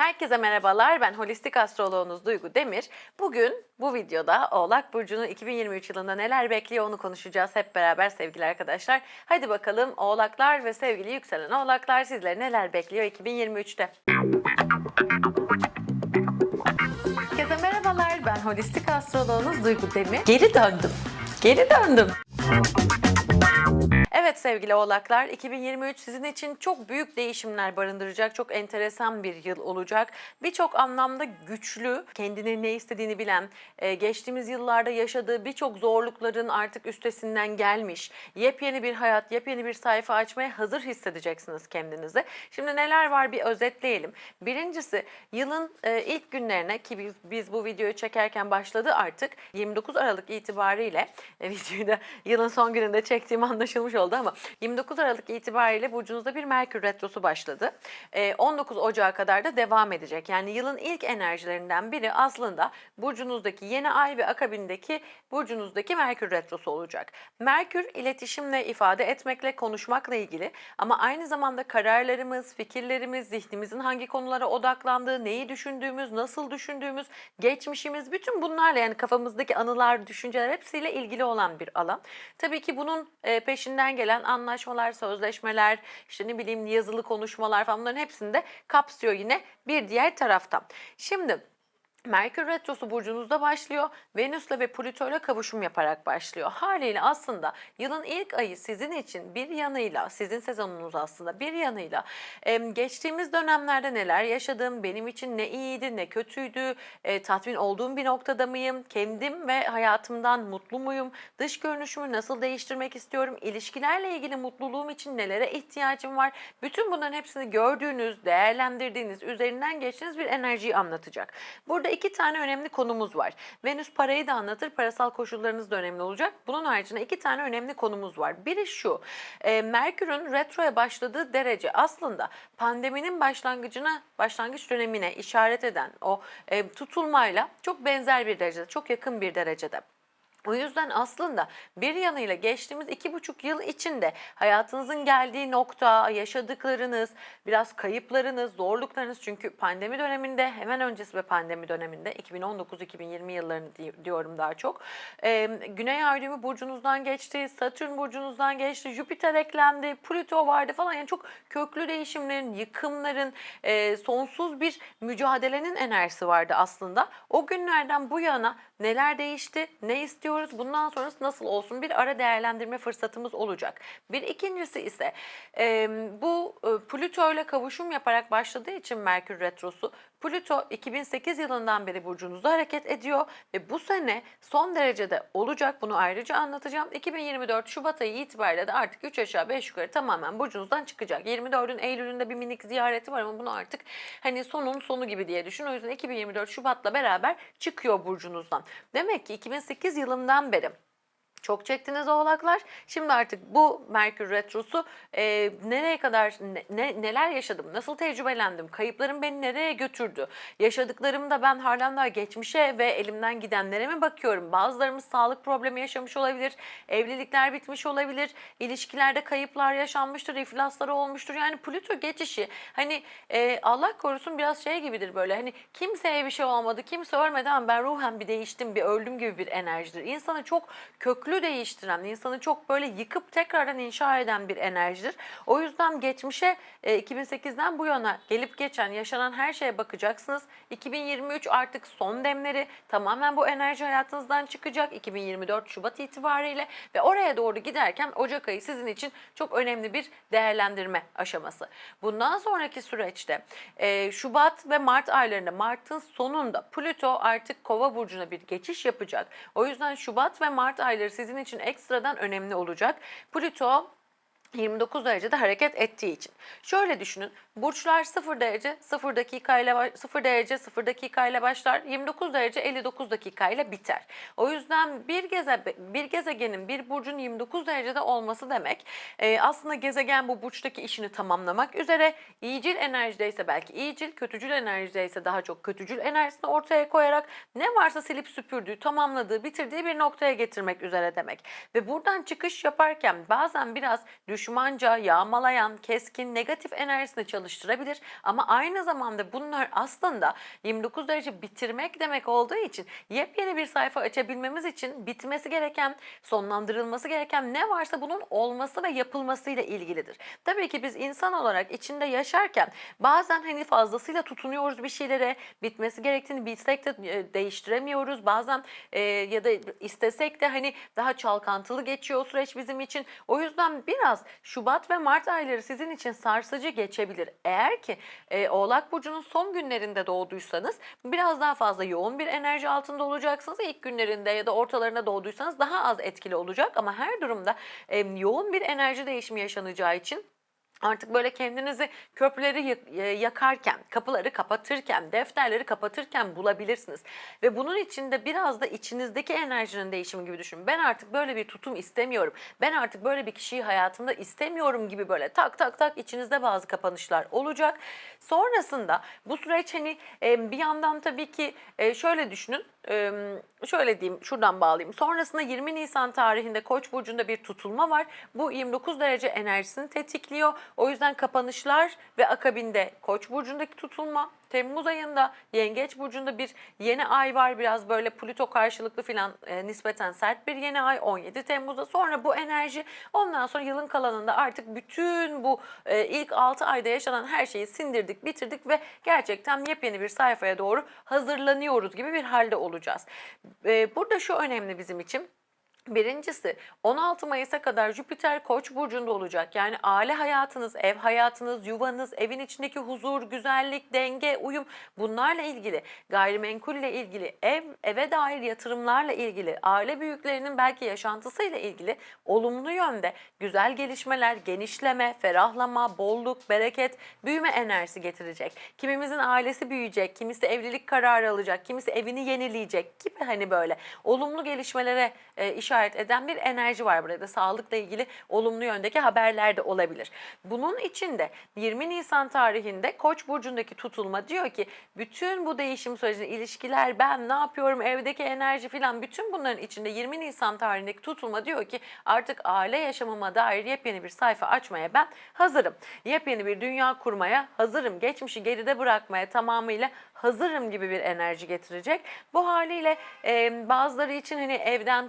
Herkese merhabalar. Ben holistik astroloğunuz Duygu Demir. Bugün bu videoda Oğlak Burcu'nu 2023 yılında neler bekliyor onu konuşacağız hep beraber sevgili arkadaşlar. Hadi bakalım Oğlaklar ve sevgili yükselen Oğlaklar sizleri neler bekliyor 2023'te? Herkese merhabalar. Ben holistik astroloğunuz Duygu Demir. Geri döndüm. Geri döndüm. Evet sevgili oğlaklar 2023 sizin için çok büyük değişimler barındıracak çok enteresan bir yıl olacak. Birçok anlamda güçlü, kendine ne istediğini bilen, e, geçtiğimiz yıllarda yaşadığı birçok zorlukların artık üstesinden gelmiş, yepyeni bir hayat, yepyeni bir sayfa açmaya hazır hissedeceksiniz kendinizi. Şimdi neler var bir özetleyelim. Birincisi yılın e, ilk günlerine ki biz, biz bu videoyu çekerken başladı artık 29 Aralık itibariyle e, videoyu da yılın son gününde çektiğim anlaşılmış oldu ama 29 Aralık itibariyle burcunuzda bir Merkür Retrosu başladı. E, 19 Ocağı kadar da devam edecek. Yani yılın ilk enerjilerinden biri aslında burcunuzdaki yeni ay ve akabindeki burcunuzdaki Merkür Retrosu olacak. Merkür iletişimle, ifade etmekle, konuşmakla ilgili ama aynı zamanda kararlarımız, fikirlerimiz, zihnimizin hangi konulara odaklandığı, neyi düşündüğümüz, nasıl düşündüğümüz, geçmişimiz bütün bunlarla yani kafamızdaki anılar, düşünceler hepsiyle ilgili olan bir alan. Tabii ki bunun e, peşinden gelen anlaşmalar, sözleşmeler, işte ne bileyim yazılı konuşmalar falan bunların hepsini de kapsıyor yine bir diğer taraftan. Şimdi Merkür Retrosu burcunuzda başlıyor. Venüs'le ve Plüto'yla kavuşum yaparak başlıyor. Haliyle aslında yılın ilk ayı sizin için bir yanıyla, sizin sezonunuz aslında bir yanıyla geçtiğimiz dönemlerde neler yaşadım, benim için ne iyiydi, ne kötüydü, e, tatmin olduğum bir noktada mıyım, kendim ve hayatımdan mutlu muyum, dış görünüşümü nasıl değiştirmek istiyorum, ilişkilerle ilgili mutluluğum için nelere ihtiyacım var, bütün bunların hepsini gördüğünüz, değerlendirdiğiniz, üzerinden geçtiğiniz bir enerjiyi anlatacak. Burada iki tane önemli konumuz var. Venüs parayı da anlatır, parasal koşullarınız da önemli olacak. Bunun haricinde iki tane önemli konumuz var. Biri şu, e, Merkür'ün retroya başladığı derece aslında pandeminin başlangıcına, başlangıç dönemine işaret eden o e, tutulmayla çok benzer bir derecede, çok yakın bir derecede. O yüzden aslında bir yanıyla geçtiğimiz iki buçuk yıl içinde hayatınızın geldiği nokta, yaşadıklarınız, biraz kayıplarınız, zorluklarınız çünkü pandemi döneminde hemen öncesi ve pandemi döneminde 2019-2020 yıllarını di- diyorum daha çok. e, Güney Ay düğümü burcunuzdan geçti, Satürn burcunuzdan geçti, Jüpiter eklendi, Plüto vardı falan yani çok köklü değişimlerin, yıkımların, e, sonsuz bir mücadelenin enerjisi vardı aslında. O günlerden bu yana neler değişti, ne istiyoruz, bundan sonrası nasıl olsun bir ara değerlendirme fırsatımız olacak. Bir ikincisi ise e, bu e, Plüto ile kavuşum yaparak başladığı için Merkür Retrosu, Plüto 2008 yılından beri burcunuzda hareket ediyor ve bu sene son derecede olacak. Bunu ayrıca anlatacağım. 2024 Şubat ayı itibariyle de artık 3 aşağı 5 yukarı tamamen burcunuzdan çıkacak. 24'ün Eylül'ünde bir minik ziyareti var ama bunu artık hani sonun sonu gibi diye düşün. O yüzden 2024 Şubat'la beraber çıkıyor burcunuzdan. Demek ki 2008 yılından beri çok çektiniz oğlaklar. Şimdi artık bu Merkür Retrosu e, nereye kadar, ne- ne, neler yaşadım, nasıl tecrübelendim, kayıplarım beni nereye götürdü, yaşadıklarımda ben halen daha geçmişe ve elimden gidenlere mi bakıyorum? Bazılarımız sağlık problemi yaşamış olabilir, evlilikler bitmiş olabilir, ilişkilerde kayıplar yaşanmıştır, iflasları olmuştur. Yani Plüto geçişi hani e, Allah korusun biraz şey gibidir böyle hani kimseye bir şey olmadı, kimse ölmedi ama ben ruhen bir değiştim, bir öldüm gibi bir enerjidir. İnsanı çok köklü değiştiren, insanı çok böyle yıkıp tekrardan inşa eden bir enerjidir. O yüzden geçmişe e, 2008'den bu yana gelip geçen, yaşanan her şeye bakacaksınız. 2023 artık son demleri tamamen bu enerji hayatınızdan çıkacak. 2024 Şubat itibariyle ve oraya doğru giderken Ocak ayı sizin için çok önemli bir değerlendirme aşaması. Bundan sonraki süreçte e, Şubat ve Mart aylarında, Mart'ın sonunda Plüto artık Kova burcuna bir geçiş yapacak. O yüzden Şubat ve Mart ayları sizin için ekstradan önemli olacak. Plüto 29 derecede hareket ettiği için. Şöyle düşünün. Burçlar 0 derece 0 dakikayla 0 derece 0 dakikayla başlar. 29 derece 59 dakikayla biter. O yüzden bir geze bir gezegenin bir burcun 29 derecede olması demek e, aslında gezegen bu burçtaki işini tamamlamak üzere iyicil enerjideyse belki iyicil, kötücül enerjideyse daha çok kötücül enerjisini ortaya koyarak ne varsa silip süpürdüğü, tamamladığı, bitirdiği bir noktaya getirmek üzere demek. Ve buradan çıkış yaparken bazen biraz düşmanca, yağmalayan, keskin, negatif enerjisini çalıştırabilir. Ama aynı zamanda bunlar aslında 29 derece bitirmek demek olduğu için yepyeni bir sayfa açabilmemiz için bitmesi gereken, sonlandırılması gereken ne varsa bunun olması ve yapılmasıyla ilgilidir. Tabii ki biz insan olarak içinde yaşarken bazen hani fazlasıyla tutunuyoruz bir şeylere, bitmesi gerektiğini bilsek de e, değiştiremiyoruz. Bazen e, ya da istesek de hani daha çalkantılı geçiyor o süreç bizim için. O yüzden biraz Şubat ve Mart ayları sizin için sarsıcı geçebilir. Eğer ki e, Oğlak Burcu'nun son günlerinde doğduysanız biraz daha fazla yoğun bir enerji altında olacaksınız. İlk günlerinde ya da ortalarında doğduysanız daha az etkili olacak ama her durumda e, yoğun bir enerji değişimi yaşanacağı için Artık böyle kendinizi köprüleri e, yakarken, kapıları kapatırken, defterleri kapatırken bulabilirsiniz. Ve bunun için de biraz da içinizdeki enerjinin değişimi gibi düşünün. Ben artık böyle bir tutum istemiyorum. Ben artık böyle bir kişiyi hayatımda istemiyorum gibi böyle tak tak tak içinizde bazı kapanışlar olacak. Sonrasında bu süreç hani e, bir yandan tabii ki e, şöyle düşünün. Şöyle diyeyim, şuradan bağlayayım. Sonrasında 20 Nisan tarihinde Koç burcunda bir tutulma var. Bu 29 derece enerjisini tetikliyor. O yüzden kapanışlar ve akabinde Koç burcundaki tutulma Temmuz ayında Yengeç burcunda bir yeni ay var. Biraz böyle Plüto karşılıklı filan e, nispeten sert bir yeni ay 17 Temmuz'da. Sonra bu enerji ondan sonra yılın kalanında artık bütün bu e, ilk 6 ayda yaşanan her şeyi sindirdik, bitirdik ve gerçekten yepyeni bir sayfaya doğru hazırlanıyoruz gibi bir halde olacağız. E, burada şu önemli bizim için. Birincisi 16 Mayıs'a kadar Jüpiter Koç burcunda olacak. Yani aile hayatınız, ev hayatınız, yuvanız, evin içindeki huzur, güzellik, denge, uyum bunlarla ilgili, gayrimenkulle ilgili, ev eve dair yatırımlarla ilgili, aile büyüklerinin belki yaşantısıyla ilgili olumlu yönde güzel gelişmeler, genişleme, ferahlama, bolluk, bereket, büyüme enerjisi getirecek. Kimimizin ailesi büyüyecek, kimisi evlilik kararı alacak, kimisi evini yenileyecek gibi hani böyle olumlu gelişmelere e, işaret eden bir enerji var burada. Sağlıkla ilgili olumlu yöndeki haberler de olabilir. Bunun içinde 20 Nisan tarihinde Koç burcundaki tutulma diyor ki bütün bu değişim sürecinde ilişkiler, ben ne yapıyorum, evdeki enerji filan bütün bunların içinde 20 Nisan tarihindeki tutulma diyor ki artık aile yaşamıma dair yepyeni bir sayfa açmaya ben hazırım. Yepyeni bir dünya kurmaya hazırım. Geçmişi geride bırakmaya tamamıyla hazırım gibi bir enerji getirecek. Bu haliyle e, bazıları için hani evden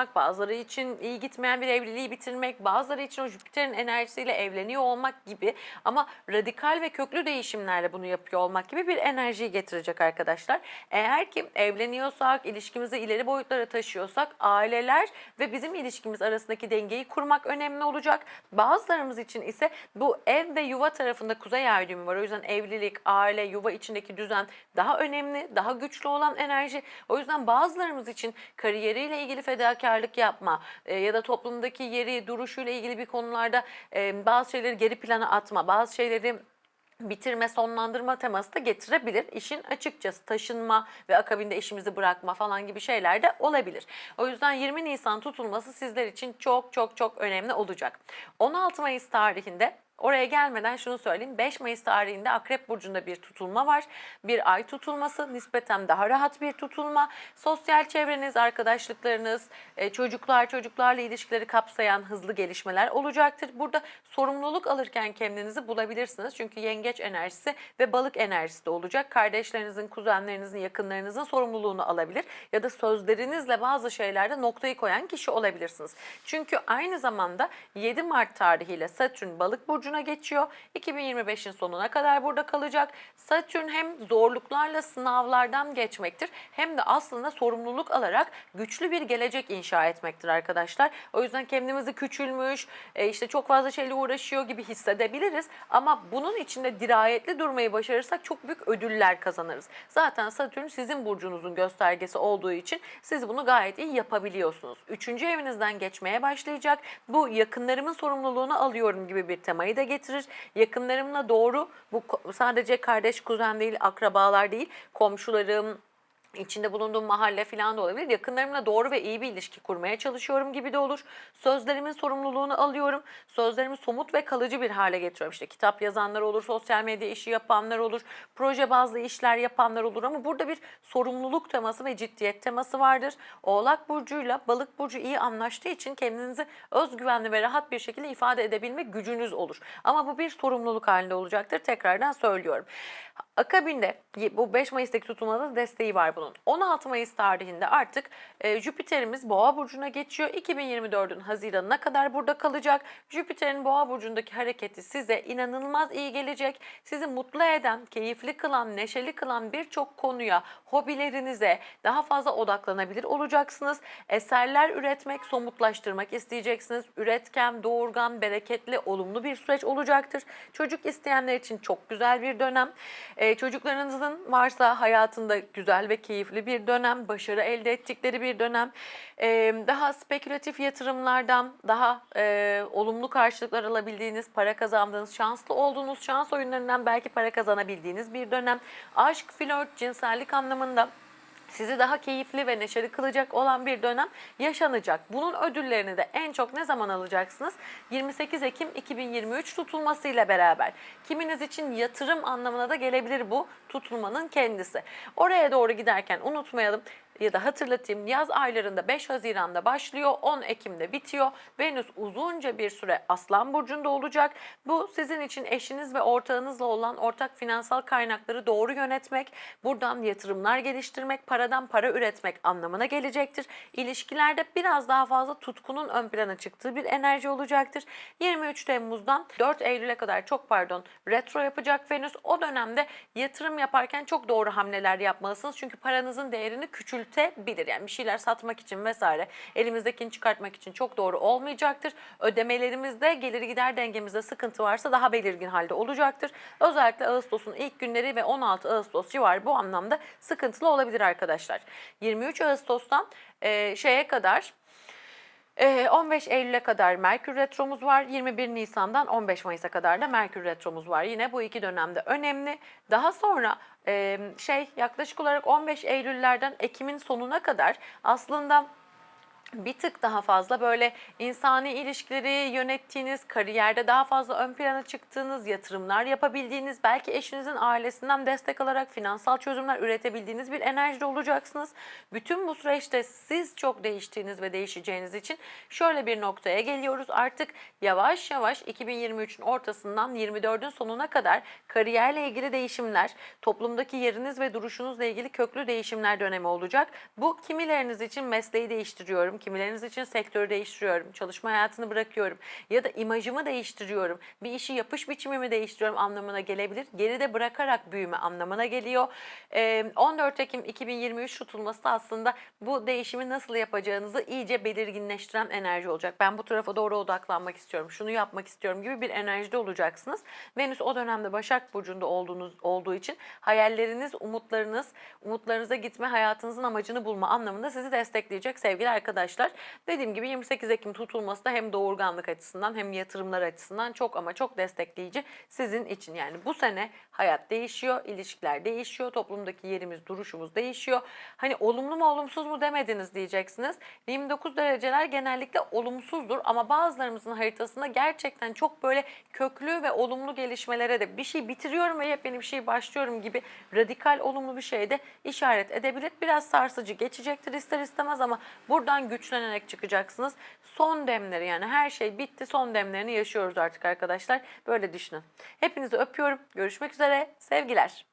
taşınmak, bazıları için iyi gitmeyen bir evliliği bitirmek, bazıları için o Jüpiter'in enerjisiyle evleniyor olmak gibi ama radikal ve köklü değişimlerle bunu yapıyor olmak gibi bir enerjiyi getirecek arkadaşlar. Eğer ki evleniyorsak, ilişkimizi ileri boyutlara taşıyorsak aileler ve bizim ilişkimiz arasındaki dengeyi kurmak önemli olacak. Bazılarımız için ise bu ev ve yuva tarafında kuzey ay var. O yüzden evlilik, aile, yuva içindeki düzen daha önemli, daha güçlü olan enerji. O yüzden bazılarımız için kariyeriyle ilgili fedakarlık yapma e, ya da toplumdaki yeri, duruşuyla ilgili bir konularda e, bazı şeyleri geri plana atma, bazı şeyleri bitirme, sonlandırma teması da getirebilir. İşin açıkçası taşınma ve akabinde işimizi bırakma falan gibi şeyler de olabilir. O yüzden 20 Nisan tutulması sizler için çok çok çok önemli olacak. 16 Mayıs tarihinde Oraya gelmeden şunu söyleyeyim. 5 Mayıs tarihinde Akrep Burcu'nda bir tutulma var. Bir ay tutulması. Nispeten daha rahat bir tutulma. Sosyal çevreniz, arkadaşlıklarınız, e, çocuklar, çocuklarla ilişkileri kapsayan hızlı gelişmeler olacaktır. Burada sorumluluk alırken kendinizi bulabilirsiniz. Çünkü yengeç enerjisi ve balık enerjisi de olacak. Kardeşlerinizin, kuzenlerinizin, yakınlarınızın sorumluluğunu alabilir. Ya da sözlerinizle bazı şeylerde noktayı koyan kişi olabilirsiniz. Çünkü aynı zamanda 7 Mart tarihiyle Satürn balık burcuna geçiyor. 2025'in sonuna kadar burada kalacak. Satürn hem zorluklarla sınavlardan geçmektir hem de aslında sorumluluk alarak güçlü bir gelecek inşa etmektir arkadaşlar. O yüzden kendimizi küçülmüş, e, işte çok fazla şeyle uğraşıyor gibi hissedebiliriz. Ama bunun içinde dirayetli durmayı başarırsak çok büyük ödüller kazanırız. Zaten Satürn sizin burcunuzun göstergesi olduğu için siz bunu gayet iyi yapabiliyorsunuz. Üçüncü evinizden geçmeye başlayacak. Bu yakınlarımın sorumluluğunu alıyorum gibi bir temayı da getirir. Yakınlarımla doğru bu sadece kardeş kuzen değil, akrabalar değil, komşularım, içinde bulunduğum mahalle falan da olabilir. Yakınlarımla doğru ve iyi bir ilişki kurmaya çalışıyorum gibi de olur. Sözlerimin sorumluluğunu alıyorum. Sözlerimi somut ve kalıcı bir hale getiriyorum. İşte kitap yazanlar olur, sosyal medya işi yapanlar olur, proje bazlı işler yapanlar olur ama burada bir sorumluluk teması ve ciddiyet teması vardır. Oğlak burcuyla balık burcu iyi anlaştığı için kendinizi özgüvenli ve rahat bir şekilde ifade edebilme gücünüz olur. Ama bu bir sorumluluk halinde olacaktır. Tekrardan söylüyorum. Akabinde bu 5 Mayıs'taki tutulmada da desteği var bunun. 16 Mayıs tarihinde artık e, Jüpiter'imiz Boğa burcuna geçiyor. 2024'ün Haziran'ına kadar burada kalacak. Jüpiter'in Boğa burcundaki hareketi size inanılmaz iyi gelecek. Sizi mutlu eden, keyifli kılan, neşeli kılan birçok konuya, hobilerinize daha fazla odaklanabilir olacaksınız. Eserler üretmek, somutlaştırmak isteyeceksiniz. Üretken, doğurgan, bereketli, olumlu bir süreç olacaktır. Çocuk isteyenler için çok güzel bir dönem. Ee, çocuklarınızın varsa hayatında güzel ve keyifli bir dönem, başarı elde ettikleri bir dönem. Ee, daha spekülatif yatırımlardan, daha e, olumlu karşılıklar alabildiğiniz, para kazandığınız, şanslı olduğunuz şans oyunlarından belki para kazanabildiğiniz bir dönem. Aşk, flört, cinsellik anlamında sizi daha keyifli ve neşeli kılacak olan bir dönem yaşanacak. Bunun ödüllerini de en çok ne zaman alacaksınız? 28 Ekim 2023 tutulmasıyla beraber. Kiminiz için yatırım anlamına da gelebilir bu tutulmanın kendisi. Oraya doğru giderken unutmayalım ya da hatırlatayım yaz aylarında 5 Haziran'da başlıyor 10 Ekim'de bitiyor. Venüs uzunca bir süre Aslan Burcu'nda olacak. Bu sizin için eşiniz ve ortağınızla olan ortak finansal kaynakları doğru yönetmek, buradan yatırımlar geliştirmek, paradan para üretmek anlamına gelecektir. İlişkilerde biraz daha fazla tutkunun ön plana çıktığı bir enerji olacaktır. 23 Temmuz'dan 4 Eylül'e kadar çok pardon retro yapacak Venüs. O dönemde yatırım yaparken çok doğru hamleler yapmalısınız. Çünkü paranızın değerini küçültebilir. Yani bir şeyler satmak için vesaire elimizdekini çıkartmak için çok doğru olmayacaktır. Ödemelerimizde gelir gider dengemizde sıkıntı varsa daha belirgin halde olacaktır. Özellikle Ağustos'un ilk günleri ve 16 Ağustos civarı bu anlamda sıkıntılı olabilir arkadaşlar. 23 Ağustos'tan e, şeye kadar 15 Eylül'e kadar Merkür Retromuz var. 21 Nisan'dan 15 Mayıs'a kadar da Merkür Retromuz var. Yine bu iki dönemde önemli. Daha sonra e, şey yaklaşık olarak 15 Eylül'lerden Ekim'in sonuna kadar aslında bir tık daha fazla böyle insani ilişkileri yönettiğiniz, kariyerde daha fazla ön plana çıktığınız, yatırımlar yapabildiğiniz, belki eşinizin ailesinden destek alarak finansal çözümler üretebildiğiniz bir enerjide olacaksınız. Bütün bu süreçte siz çok değiştiğiniz ve değişeceğiniz için şöyle bir noktaya geliyoruz. Artık yavaş yavaş 2023'ün ortasından 24'ün sonuna kadar kariyerle ilgili değişimler, toplumdaki yeriniz ve duruşunuzla ilgili köklü değişimler dönemi olacak. Bu kimileriniz için mesleği değiştiriyorum, kimileriniz için sektörü değiştiriyorum, çalışma hayatını bırakıyorum ya da imajımı değiştiriyorum, bir işi yapış biçimimi değiştiriyorum anlamına gelebilir. Geride bırakarak büyüme anlamına geliyor. Ee, 14 Ekim 2023 tutulması da aslında bu değişimi nasıl yapacağınızı iyice belirginleştiren enerji olacak. Ben bu tarafa doğru odaklanmak istiyorum, şunu yapmak istiyorum gibi bir enerjide olacaksınız. Venüs o dönemde Başak Burcu'nda olduğunuz olduğu için hayalleriniz, umutlarınız, umutlarınıza gitme, hayatınızın amacını bulma anlamında sizi destekleyecek sevgili arkadaşlar. Dediğim gibi 28 Ekim tutulması da hem doğurganlık açısından hem yatırımlar açısından çok ama çok destekleyici sizin için. Yani bu sene hayat değişiyor, ilişkiler değişiyor, toplumdaki yerimiz, duruşumuz değişiyor. Hani olumlu mu olumsuz mu demediniz diyeceksiniz. 29 dereceler genellikle olumsuzdur ama bazılarımızın haritasında gerçekten çok böyle köklü ve olumlu gelişmelere de bir şey bitiriyorum ve yepyeni bir şey başlıyorum gibi radikal olumlu bir şeye de işaret edebilir. Biraz sarsıcı geçecektir ister istemez ama buradan güçlenerek çıkacaksınız. Son demleri yani her şey bitti son demlerini yaşıyoruz artık arkadaşlar. Böyle düşünün. Hepinizi öpüyorum. Görüşmek üzere. Sevgiler.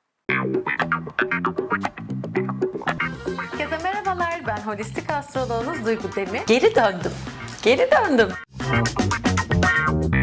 Herkese merhabalar. Ben holistik astroloğunuz Duygu Demir. Geri döndüm. Geri döndüm.